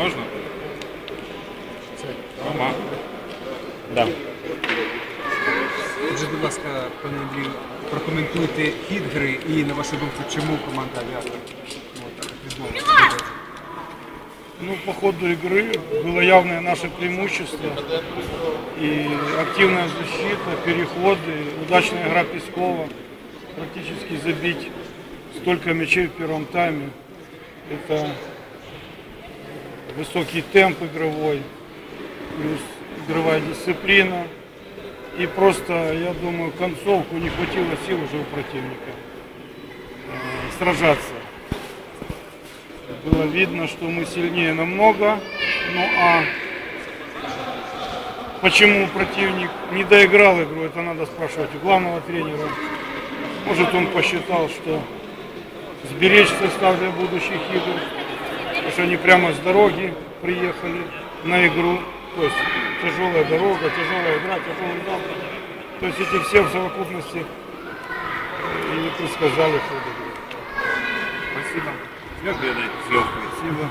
Можна? Рома. Да. Отже, будь ласка, пане Андрію, прокоментуйте хід гри і на вашу думку, чому команда авіатор ну, так відмовилася. Ну, по ходу игры было явное наше преимущество. И активная защита, переходы, удачная игра Пескова. Практически забить столько мячей в первом тайме. Это высокий темп игровой, плюс игровая дисциплина. И просто, я думаю, концовку не хватило сил уже у противника э, сражаться. Было видно, что мы сильнее намного. Ну а почему противник не доиграл игру, это надо спрашивать у главного тренера. Может он посчитал, что сберечь состав для будущих игр, потому что они прямо с дороги приехали на игру. То есть тяжелая дорога, тяжелая игра, тяжелый завтрак. То есть эти все в совокупности э, и предсказали ход игры. Спасибо. Глядать з легкою? Спасибо.